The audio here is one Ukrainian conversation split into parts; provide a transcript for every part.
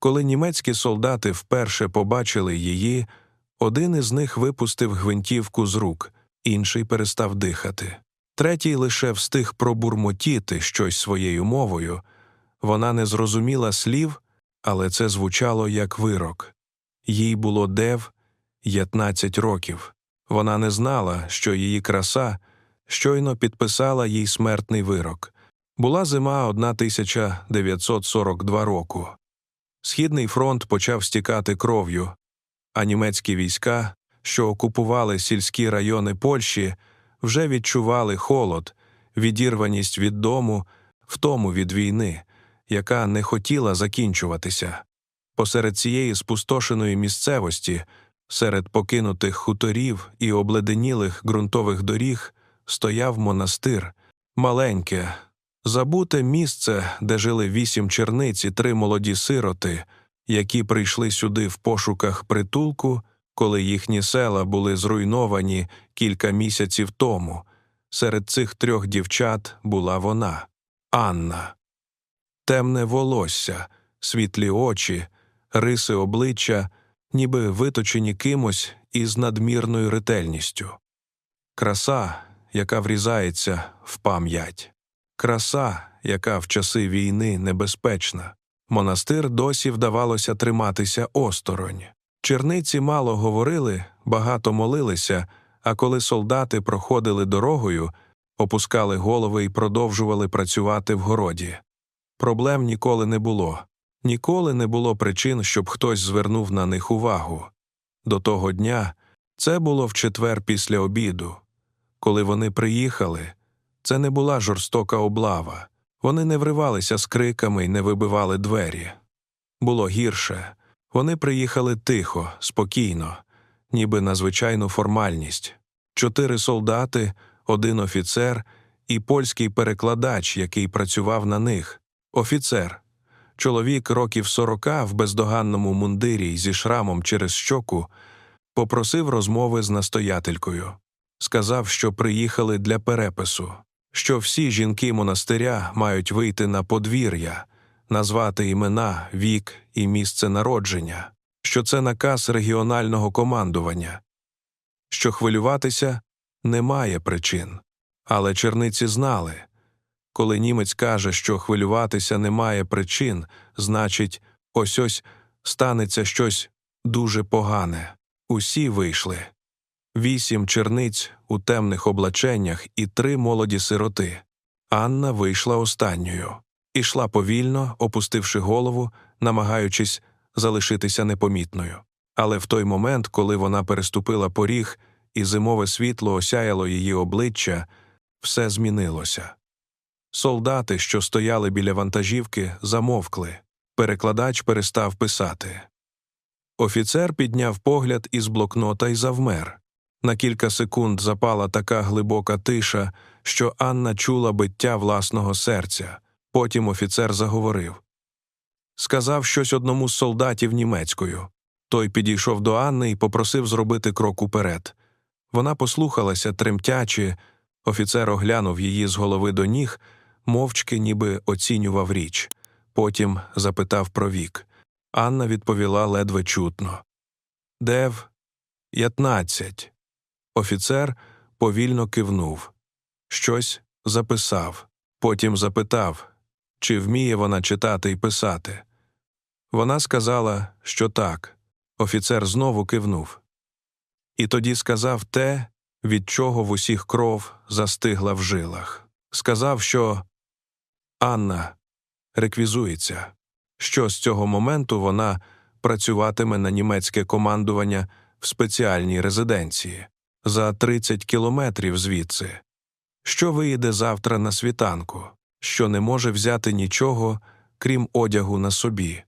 Коли німецькі солдати вперше побачили її, один із них випустив гвинтівку з рук, інший перестав дихати. Третій лише встиг пробурмотіти щось своєю мовою. Вона не зрозуміла слів, але це звучало як вирок. Їй було дев 15 років. Вона не знала, що її краса щойно підписала їй смертний вирок. Була зима 1942 року. Східний фронт почав стікати кров'ю, а німецькі війська, що окупували сільські райони Польщі, вже відчували холод, відірваність від дому, втому від війни, яка не хотіла закінчуватися. Посеред цієї спустошеної місцевості, серед покинутих хуторів і обледенілих ґрунтових доріг, стояв монастир, маленьке, забуте місце, де жили вісім черниць і три молоді сироти, які прийшли сюди в пошуках притулку, коли їхні села були зруйновані кілька місяців тому. Серед цих трьох дівчат була вона, Анна. Темне волосся, світлі очі, риси обличчя, ніби виточені кимось із надмірною ретельністю. Краса, яка врізається в пам'ять, краса, яка в часи війни небезпечна. Монастир досі вдавалося триматися осторонь. Черниці мало говорили, багато молилися, а коли солдати проходили дорогою, опускали голови і продовжували працювати в городі. Проблем ніколи не було, ніколи не було причин, щоб хтось звернув на них увагу. До того дня це було в четвер після обіду. Коли вони приїхали, це не була жорстока облава. Вони не вривалися з криками і не вибивали двері. Було гірше. Вони приїхали тихо, спокійно, ніби на звичайну формальність чотири солдати, один офіцер і польський перекладач, який працював на них. Офіцер. Чоловік років сорока в бездоганному мундирі зі шрамом через щоку попросив розмови з настоятелькою. Сказав, що приїхали для перепису, що всі жінки монастиря мають вийти на подвір'я, назвати імена, вік і місце народження, що це наказ регіонального командування, що хвилюватися немає причин. Але черниці знали коли німець каже, що хвилюватися немає причин, значить, ось ось станеться щось дуже погане. Усі вийшли вісім черниць у темних облаченнях і три молоді сироти. Анна вийшла останньою, ішла повільно, опустивши голову, намагаючись залишитися непомітною. Але в той момент, коли вона переступила поріг і зимове світло осяяло її обличчя, все змінилося. Солдати, що стояли біля вантажівки, замовкли. Перекладач перестав писати. Офіцер підняв погляд із блокнота і завмер. На кілька секунд запала така глибока тиша, що Анна чула биття власного серця. Потім офіцер заговорив. Сказав щось одному з солдатів німецькою. Той підійшов до Анни і попросив зробити крок уперед. Вона послухалася, тремтячи. Офіцер оглянув її з голови до ніг, мовчки ніби оцінював річ. Потім запитав про вік. Анна відповіла ледве чутно. Дев, п'ятнадцять. Офіцер повільно кивнув. Щось записав. Потім запитав, чи вміє вона читати і писати. Вона сказала, що так. Офіцер знову кивнув. І тоді сказав те, від чого в усіх кров застигла в жилах. Сказав, що Анна реквізується, що з цього моменту вона працюватиме на німецьке командування в спеціальній резиденції за 30 кілометрів звідси, що виїде завтра на світанку, що не може взяти нічого, крім одягу на собі.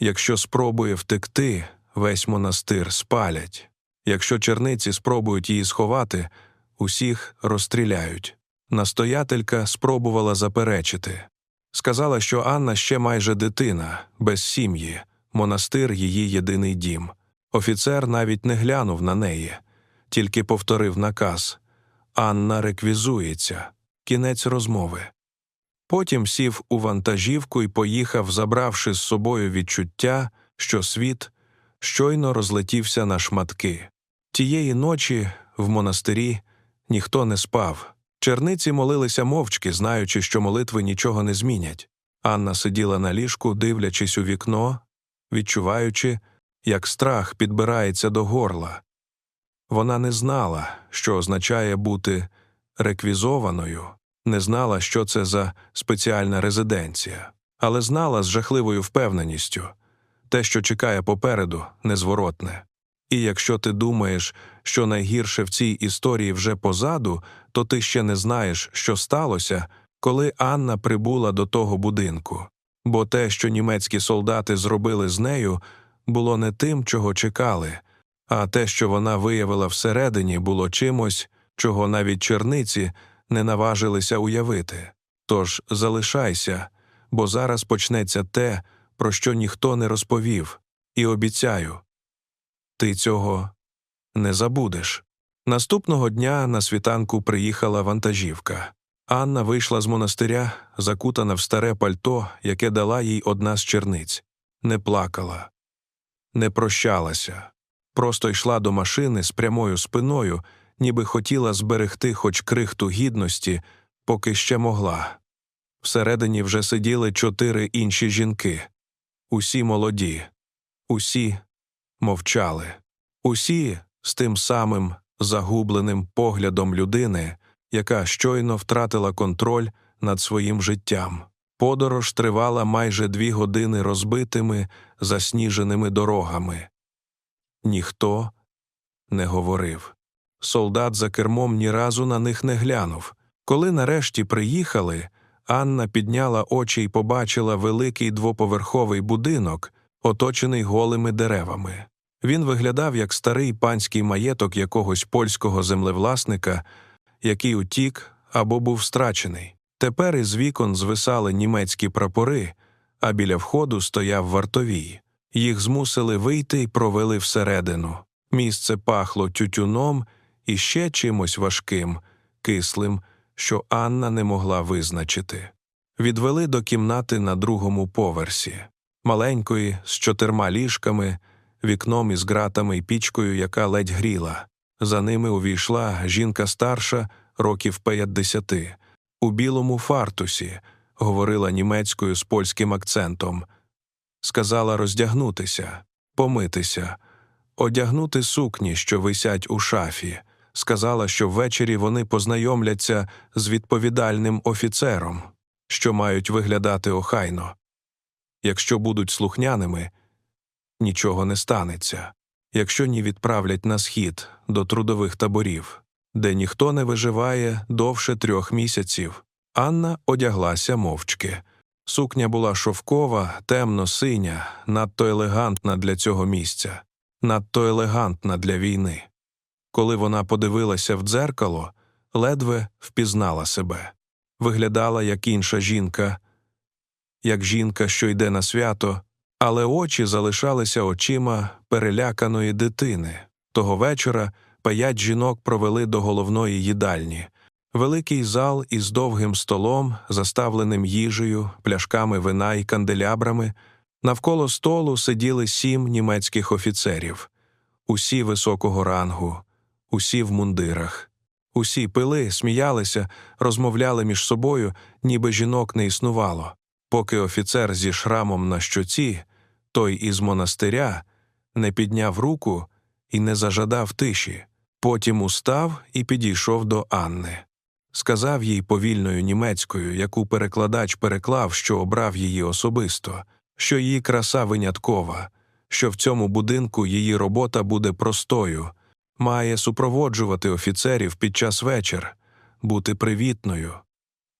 Якщо спробує втекти, весь монастир спалять. Якщо черниці спробують її сховати, усіх розстріляють. Настоятелька спробувала заперечити. Сказала, що Анна ще майже дитина, без сім'ї, монастир її єдиний дім. Офіцер навіть не глянув на неї, тільки повторив наказ Анна реквізується. Кінець розмови. Потім сів у вантажівку і поїхав, забравши з собою відчуття, що світ щойно розлетівся на шматки. Тієї ночі в монастирі ніхто не спав. Черниці молилися мовчки, знаючи, що молитви нічого не змінять. Анна сиділа на ліжку, дивлячись у вікно, відчуваючи, як страх підбирається до горла. Вона не знала, що означає бути реквізованою, не знала, що це за спеціальна резиденція, але знала з жахливою впевненістю те, що чекає попереду, незворотне. І якщо ти думаєш, що найгірше в цій історії вже позаду, то ти ще не знаєш, що сталося, коли Анна прибула до того будинку, бо те, що німецькі солдати зробили з нею, було не тим, чого чекали, а те, що вона виявила всередині, було чимось, чого навіть черниці не наважилися уявити. Тож залишайся, бо зараз почнеться те, про що ніхто не розповів, і обіцяю ти цього не забудеш. Наступного дня на світанку приїхала вантажівка. Анна вийшла з монастиря, закутана в старе пальто, яке дала їй одна з черниць, не плакала, не прощалася, просто йшла до машини з прямою спиною, ніби хотіла зберегти хоч крихту гідності, поки ще могла. Всередині вже сиділи чотири інші жінки, усі молоді, усі мовчали, усі з тим самим загубленим поглядом людини, яка щойно втратила контроль над своїм життям. Подорож тривала майже дві години розбитими, засніженими дорогами. Ніхто не говорив. Солдат за кермом ні разу на них не глянув. Коли нарешті приїхали, Анна підняла очі і побачила великий двоповерховий будинок, оточений голими деревами. Він виглядав як старий панський маєток якогось польського землевласника, який утік або був страчений. Тепер із вікон звисали німецькі прапори, а біля входу стояв вартовій. Їх змусили вийти і провели всередину. Місце пахло тютюном і ще чимось важким, кислим, що Анна не могла визначити. Відвели до кімнати на другому поверсі, маленької, з чотирма ліжками, вікном із ґратами і пічкою, яка ледь гріла. За ними увійшла жінка старша, років п'ятдесяти, у білому фартусі, говорила німецькою з польським акцентом. Сказала роздягнутися, помитися, одягнути сукні, що висять у шафі. Сказала, що ввечері вони познайомляться з відповідальним офіцером, що мають виглядати охайно. Якщо будуть слухняними, нічого не станеться, якщо ні відправлять на схід до трудових таборів, де ніхто не виживає довше трьох місяців. Анна одяглася мовчки. Сукня була шовкова, темно синя, надто елегантна для цього місця, надто елегантна для війни. Коли вона подивилася в дзеркало, ледве впізнала себе, виглядала як інша жінка, як жінка, що йде на свято, але очі залишалися очима переляканої дитини. Того вечора п'ять жінок провели до головної їдальні. Великий зал із довгим столом, заставленим їжею, пляшками вина і канделябрами. Навколо столу сиділи сім німецьких офіцерів, усі високого рангу, усі в мундирах. Усі пили, сміялися, розмовляли між собою, ніби жінок не існувало поки офіцер зі шрамом на щоці, той із монастиря, не підняв руку і не зажадав тиші, потім устав і підійшов до Анни. Сказав їй повільною німецькою, яку перекладач переклав, що обрав її особисто, що її краса виняткова, що в цьому будинку її робота буде простою, має супроводжувати офіцерів під час вечір, бути привітною,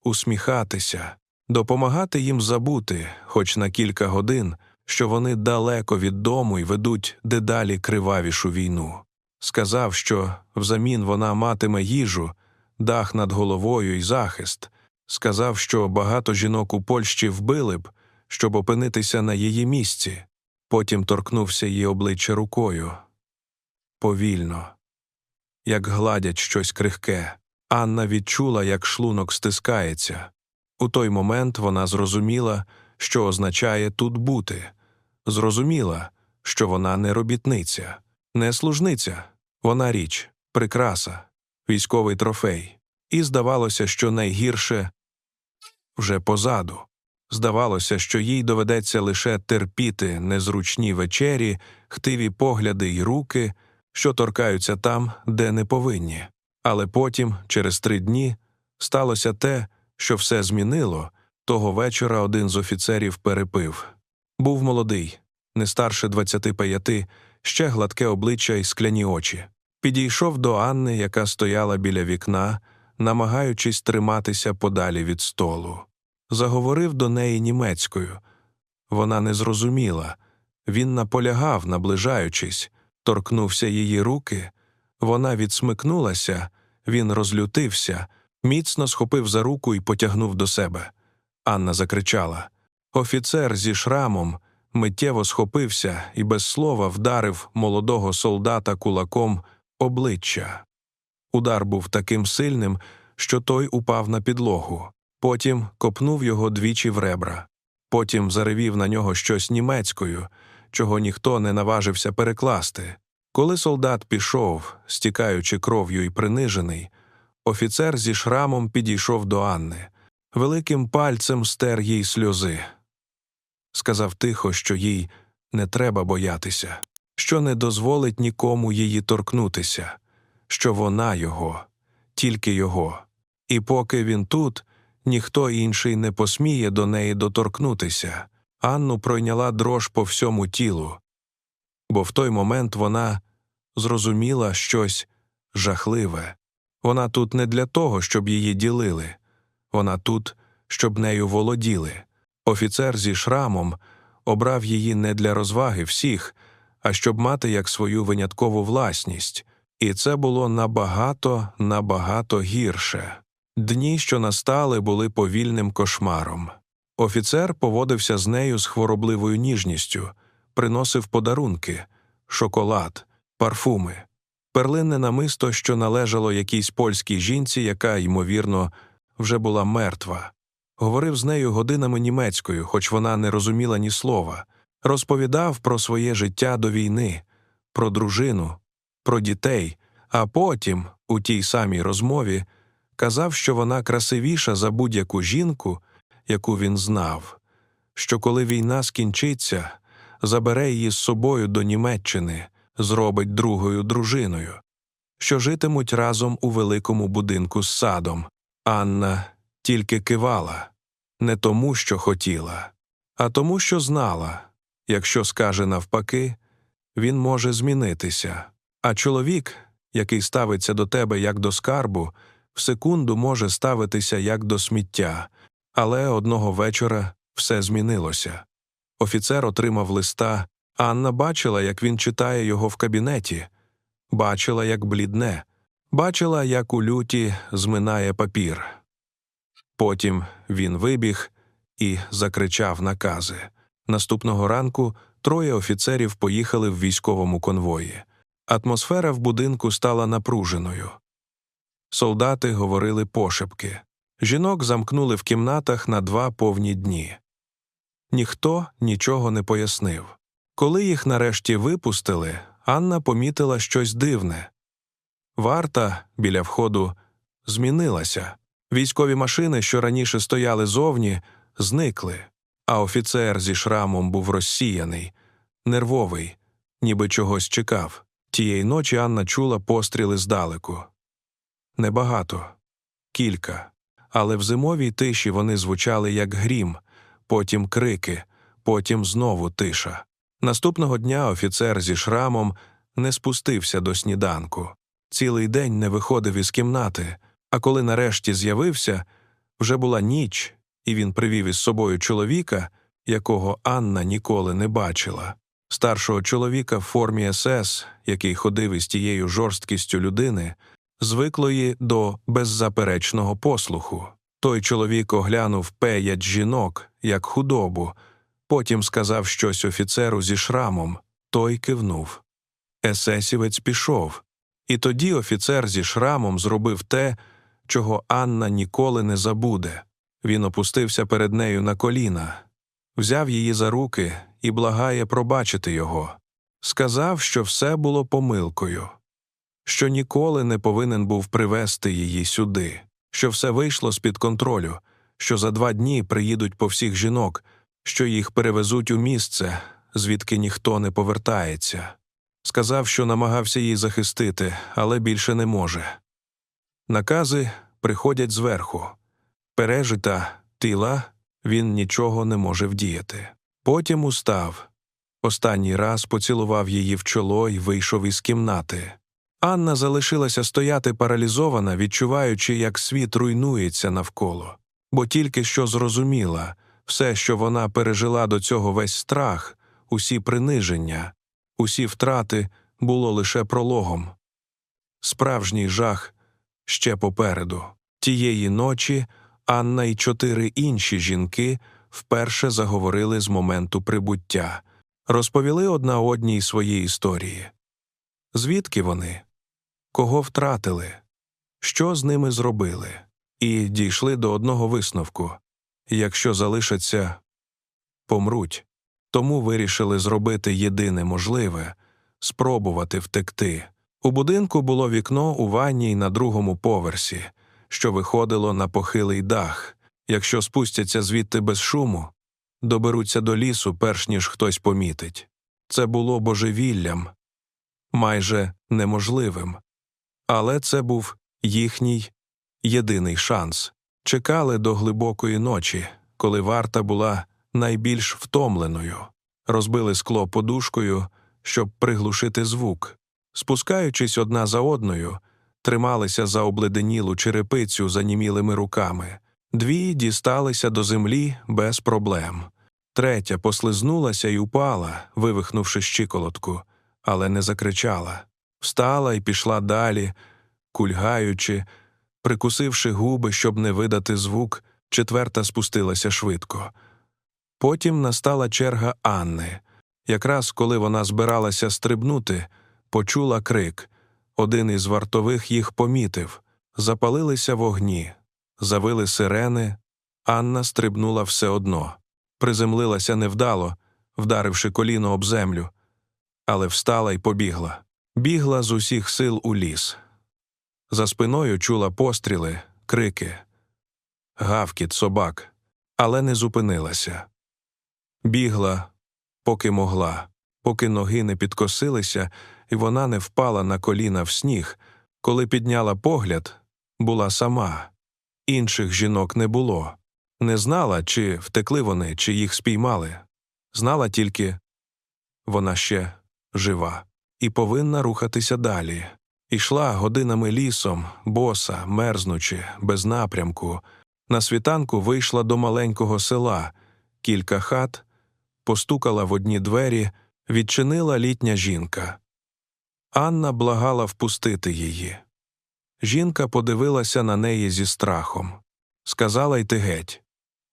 усміхатися, допомагати їм забути, хоч на кілька годин, що вони далеко від дому і ведуть дедалі кривавішу війну. Сказав, що взамін вона матиме їжу, дах над головою і захист. Сказав, що багато жінок у Польщі вбили б, щоб опинитися на її місці. Потім торкнувся її обличчя рукою. Повільно, як гладять щось крихке. Анна відчула, як шлунок стискається. У той момент вона зрозуміла, що означає тут бути, зрозуміла, що вона не робітниця, не служниця, вона річ, прикраса, військовий трофей, і здавалося, що найгірше вже позаду. Здавалося, що їй доведеться лише терпіти незручні вечері, хтиві погляди й руки, що торкаються там, де не повинні. Але потім, через три дні, сталося те, що все змінило. Того вечора один з офіцерів перепив. Був молодий, не старше 25, ще гладке обличчя й скляні очі. Підійшов до Анни, яка стояла біля вікна, намагаючись триматися подалі від столу. Заговорив до неї німецькою. Вона не зрозуміла. Він наполягав, наближаючись, торкнувся її руки. Вона відсмикнулася, він розлютився, міцно схопив за руку і потягнув до себе. Анна закричала. Офіцер зі шрамом миттєво схопився і без слова вдарив молодого солдата кулаком обличчя. Удар був таким сильним, що той упав на підлогу. Потім копнув його двічі в ребра. Потім заревів на нього щось німецькою, чого ніхто не наважився перекласти. Коли солдат пішов, стікаючи кров'ю і принижений, офіцер зі шрамом підійшов до Анни, великим пальцем стер їй сльози. Сказав тихо, що їй не треба боятися, що не дозволить нікому її торкнутися, що вона його, тільки його. І поки він тут, ніхто інший не посміє до неї доторкнутися. Анну пройняла дрож по всьому тілу, бо в той момент вона зрозуміла щось жахливе. Вона тут не для того, щоб її ділили, вона тут, щоб нею володіли. Офіцер зі шрамом обрав її не для розваги всіх, а щоб мати як свою виняткову власність, і це було набагато, набагато гірше. Дні, що настали, були повільним кошмаром. Офіцер поводився з нею з хворобливою ніжністю, приносив подарунки, шоколад, парфуми, перлинне намисто, що належало якійсь польській жінці, яка, ймовірно, вже була мертва. Говорив з нею годинами німецькою, хоч вона не розуміла ні слова, розповідав про своє життя до війни, про дружину, про дітей, а потім, у тій самій розмові, казав, що вона красивіша за будь-яку жінку, яку він знав, що коли війна скінчиться, забере її з собою до Німеччини, зробить другою дружиною, що житимуть разом у великому будинку з садом. Анна тільки кивала не тому, що хотіла, а тому, що знала якщо скаже навпаки, він може змінитися. А чоловік, який ставиться до тебе як до скарбу, в секунду може ставитися як до сміття, але одного вечора все змінилося. Офіцер отримав листа, Анна бачила, як він читає його в кабінеті, бачила, як блідне, бачила, як у люті зминає папір. Потім він вибіг і закричав накази. Наступного ранку троє офіцерів поїхали в військовому конвої. Атмосфера в будинку стала напруженою. Солдати говорили пошепки. Жінок замкнули в кімнатах на два повні дні. Ніхто нічого не пояснив. Коли їх нарешті випустили, Анна помітила щось дивне. Варта біля входу змінилася. Військові машини, що раніше стояли зовні, зникли, а офіцер зі шрамом був розсіяний, нервовий, ніби чогось чекав. Тієї ночі Анна чула постріли здалеку. Небагато, кілька, але в зимовій тиші вони звучали як грім, потім крики, потім знову тиша. Наступного дня офіцер зі шрамом не спустився до сніданку, цілий день не виходив із кімнати, а коли нарешті з'явився, вже була ніч, і він привів із собою чоловіка, якого Анна ніколи не бачила. Старшого чоловіка в формі СС, який ходив із тією жорсткістю людини, звиклої до беззаперечного послуху. Той чоловік оглянув пеять жінок, як худобу, потім сказав щось офіцеру зі шрамом, той кивнув. Есесівець пішов, і тоді офіцер зі шрамом зробив те, чого Анна ніколи не забуде. Він опустився перед нею на коліна, взяв її за руки і благає пробачити його. Сказав, що все було помилкою, що ніколи не повинен був привести її сюди, що все вийшло з під контролю, що за два дні приїдуть по всіх жінок, що їх перевезуть у місце, звідки ніхто не повертається. Сказав, що намагався її захистити, але більше не може. Накази приходять зверху. Пережита тіла він нічого не може вдіяти. Потім устав. Останній раз поцілував її в чоло і вийшов із кімнати. Анна залишилася стояти паралізована, відчуваючи, як світ руйнується навколо, бо тільки що зрозуміла все, що вона пережила до цього весь страх, усі приниження, усі втрати було лише прологом. Справжній жах ще попереду. Тієї ночі Анна і чотири інші жінки вперше заговорили з моменту прибуття, розповіли одна одній свої історії. Звідки вони? Кого втратили? Що з ними зробили? І дійшли до одного висновку якщо залишаться, помруть. Тому вирішили зробити єдине можливе спробувати втекти. У будинку було вікно у ванній на другому поверсі, що виходило на похилий дах. Якщо спустяться звідти без шуму, доберуться до лісу, перш ніж хтось помітить. Це було божевіллям, майже неможливим. Але це був їхній єдиний шанс. Чекали до глибокої ночі, коли варта була найбільш втомленою, розбили скло подушкою, щоб приглушити звук. Спускаючись одна за одною, трималися за обледенілу черепицю занімілими руками. Дві дісталися до землі без проблем. Третя послизнулася і упала, вивихнувши щиколотку, але не закричала. Встала і пішла далі, кульгаючи, прикусивши губи, щоб не видати звук, четверта спустилася швидко. Потім настала черга Анни. Якраз коли вона збиралася стрибнути, почула крик. Один із вартових їх помітив. Запалилися вогні, завили сирени. Анна стрибнула все одно, приземлилася невдало, вдаривши коліно об землю, але встала й побігла. Бігла з усіх сил у ліс. За спиною чула постріли, крики, гавкіт собак, але не зупинилася. Бігла, поки могла, поки ноги не підкосилися, і вона не впала на коліна в сніг. Коли підняла погляд, була сама. Інших жінок не було. Не знала, чи втекли вони, чи їх спіймали. Знала тільки вона ще жива і повинна рухатися далі. Ішла годинами лісом, боса, мерзнучи, без напрямку. На світанку вийшла до маленького села, кілька хат, постукала в одні двері, відчинила літня жінка. Анна благала впустити її. Жінка подивилася на неї зі страхом. Сказала йти геть,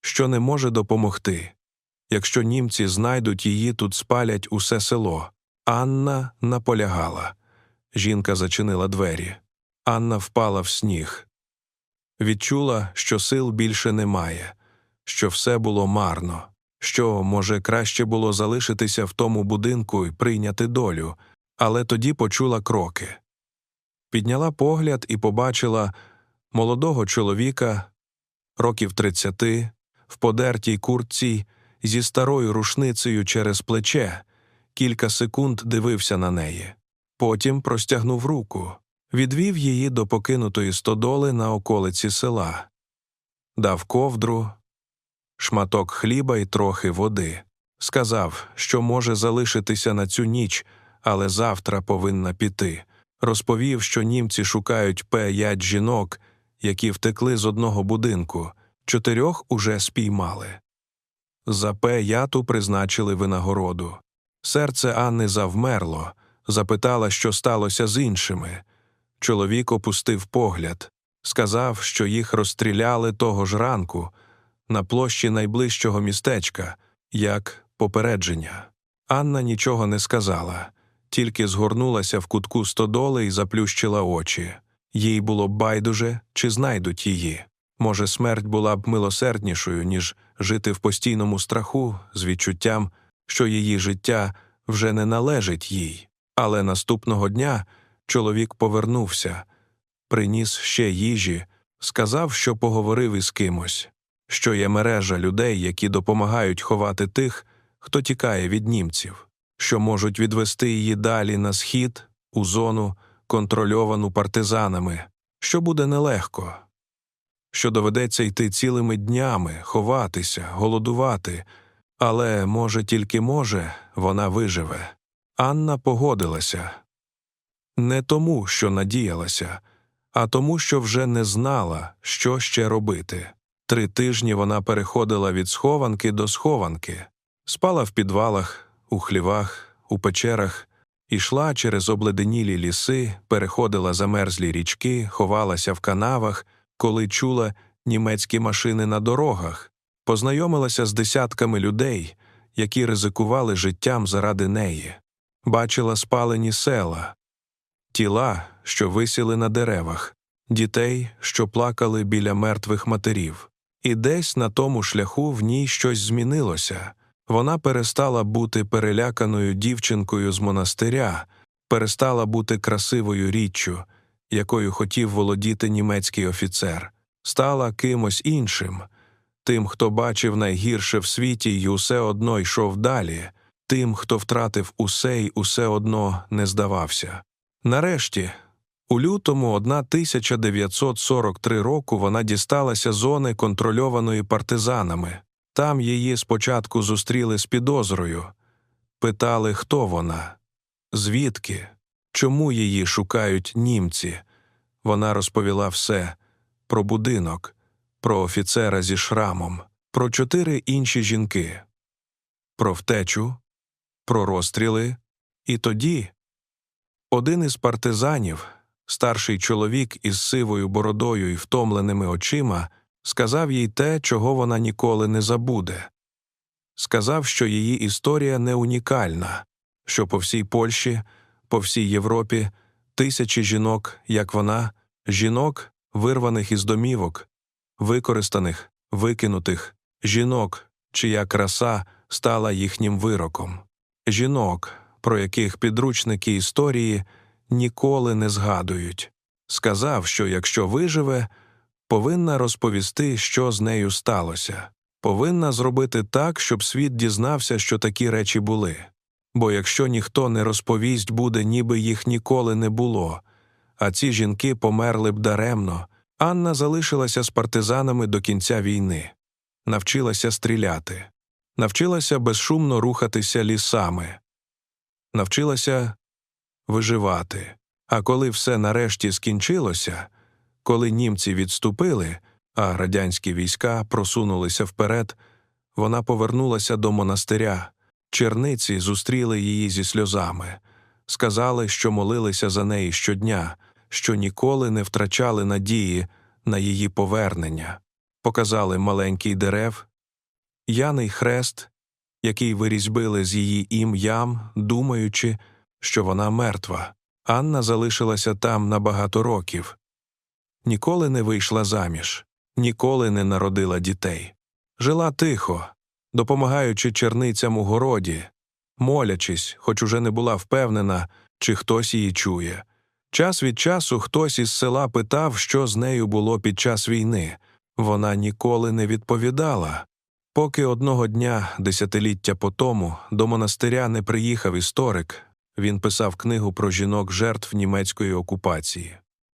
що не може допомогти. Якщо німці знайдуть її, тут спалять усе село. Анна наполягала. Жінка зачинила двері. Анна впала в сніг. Відчула, що сил більше немає, що все було марно, що, може, краще було залишитися в тому будинку і прийняти долю, але тоді почула кроки. Підняла погляд і побачила молодого чоловіка, років тридцяти, в подертій куртці зі старою рушницею через плече, кілька секунд дивився на неї. Потім простягнув руку, відвів її до покинутої стодоли на околиці села, дав ковдру, шматок хліба і трохи води. Сказав, що може залишитися на цю ніч, але завтра повинна піти. Розповів, що німці шукають п'ять жінок, які втекли з одного будинку, чотирьох уже спіймали. За п'яту призначили винагороду. Серце Анни завмерло запитала, що сталося з іншими. Чоловік опустив погляд, сказав, що їх розстріляли того ж ранку на площі найближчого містечка, як попередження. Анна нічого не сказала, тільки згорнулася в кутку стодоли і заплющила очі. Їй було байдуже, чи знайдуть її. Може, смерть була б милосерднішою, ніж жити в постійному страху з відчуттям, що її життя вже не належить їй. Але наступного дня чоловік повернувся, приніс ще їжі, сказав, що поговорив із кимось, що є мережа людей, які допомагають ховати тих, хто тікає від німців, що можуть відвести її далі на схід, у зону, контрольовану партизанами, що буде нелегко, що доведеться йти цілими днями, ховатися, голодувати, але, може, тільки може, вона виживе. Анна погодилася не тому, що надіялася, а тому, що вже не знала, що ще робити. Три тижні вона переходила від схованки до схованки, спала в підвалах, у хлівах, у печерах, ішла через обледенілі ліси, переходила замерзлі річки, ховалася в канавах, коли чула німецькі машини на дорогах, познайомилася з десятками людей, які ризикували життям заради неї, бачила спалені села, тіла, що висіли на деревах, дітей, що плакали біля мертвих матерів. І десь на тому шляху в ній щось змінилося. Вона перестала бути переляканою дівчинкою з монастиря, перестала бути красивою річчю, якою хотів володіти німецький офіцер, стала кимось іншим, тим, хто бачив найгірше в світі й усе одно йшов далі, тим, хто втратив усе й усе одно не здавався. Нарешті, у лютому 1943 року вона дісталася зони, контрольованої партизанами. Там її спочатку зустріли з підозрою, питали, хто вона, звідки, чому її шукають німці. Вона розповіла все про будинок, про офіцера зі шрамом, про чотири інші жінки, про втечу, про розстріли. І тоді один із партизанів, старший чоловік із сивою бородою і втомленими очима, сказав їй те, чого вона ніколи не забуде. Сказав, що її історія не унікальна, що по всій Польщі, по всій Європі тисячі жінок, як вона, жінок, вирваних із домівок, використаних, викинутих, жінок, чия краса стала їхнім вироком, жінок, про яких підручники історії ніколи не згадують. Сказав, що якщо виживе, повинна розповісти, що з нею сталося, повинна зробити так, щоб світ дізнався, що такі речі були. Бо якщо ніхто не розповість, буде, ніби їх ніколи не було, а ці жінки померли б даремно. Анна залишилася з партизанами до кінця війни, навчилася стріляти, навчилася безшумно рухатися лісами, навчилася виживати. А коли все нарешті скінчилося, коли німці відступили, а радянські війська просунулися вперед, вона повернулася до монастиря. Черниці зустріли її зі сльозами, сказали, що молилися за неї щодня, що ніколи не втрачали надії на її повернення, показали маленький дерев, яний хрест, який вирізьбили з її ім'ям, думаючи, що вона мертва. Анна залишилася там на багато років, ніколи не вийшла заміж, ніколи не народила дітей. Жила тихо, допомагаючи черницям у городі, молячись, хоч уже не була впевнена, чи хтось її чує. Час від часу хтось із села питав, що з нею було під час війни. Вона ніколи не відповідала. Поки одного дня, десятиліття по тому, до монастиря не приїхав історик, він писав книгу про жінок жертв німецької окупації,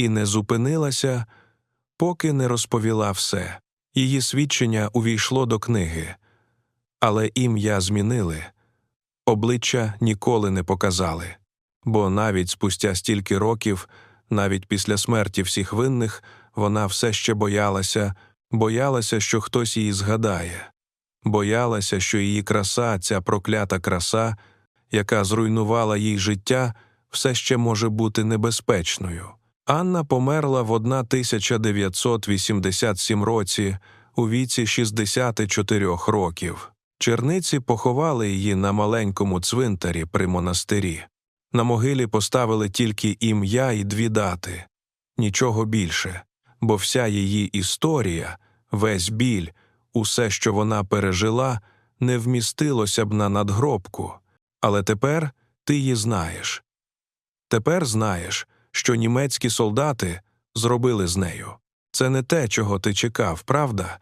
і не зупинилася, поки не розповіла все. Її свідчення увійшло до книги, але ім'я змінили, обличчя ніколи не показали, бо навіть спустя стільки років, навіть після смерті всіх винних, вона все ще боялася, боялася, що хтось її згадає, боялася, що її краса, ця проклята краса, яка зруйнувала їй життя, все ще може бути небезпечною. Анна померла в 1987 році у віці 64 років. Черниці поховали її на маленькому цвинтарі при монастирі. На могилі поставили тільки ім'я і дві дати, нічого більше, бо вся її історія, весь біль, усе, що вона пережила, не вмістилося б на надгробку. Але тепер ти її знаєш. Тепер знаєш, що німецькі солдати зробили з нею. Це не те, чого ти чекав, правда?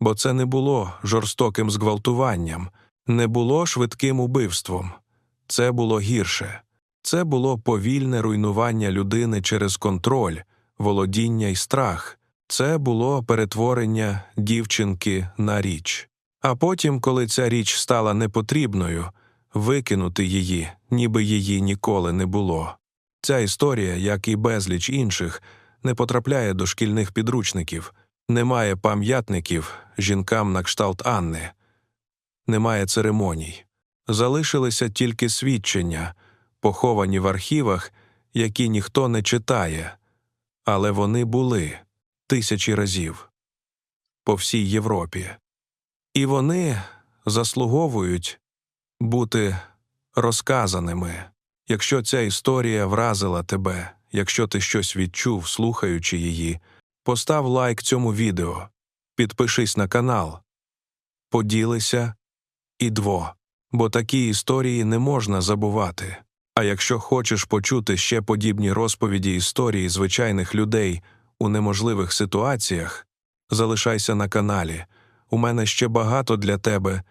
Бо це не було жорстоким зґвалтуванням, не було швидким убивством. Це було гірше. Це було повільне руйнування людини через контроль, володіння і страх. Це було перетворення дівчинки на річ. А потім, коли ця річ стала непотрібною, викинути її, ніби її ніколи не було. Ця історія, як і безліч інших, не потрапляє до шкільних підручників, немає пам'ятників жінкам на кшталт Анни, немає церемоній. Залишилися тільки свідчення, поховані в архівах, які ніхто не читає, але вони були тисячі разів по всій Європі. І вони заслуговують бути розказаними. Якщо ця історія вразила тебе, якщо ти щось відчув, слухаючи її, постав лайк цьому відео, підпишись на канал, поділися і дво, бо такі історії не можна забувати. А якщо хочеш почути ще подібні розповіді історії звичайних людей у неможливих ситуаціях, залишайся на каналі. У мене ще багато для тебе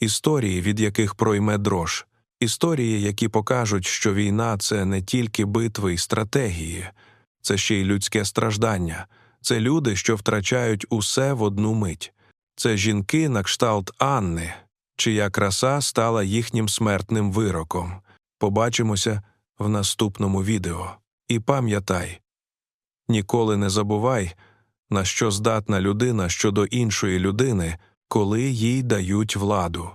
історії, від яких пройме дрож. Історії, які покажуть, що війна це не тільки битви і стратегії, це ще й людське страждання, це люди, що втрачають усе в одну мить, це жінки на кшталт Анни, чия краса стала їхнім смертним вироком. Побачимося в наступному відео. І пам'ятай ніколи не забувай, на що здатна людина щодо іншої людини, коли їй дають владу.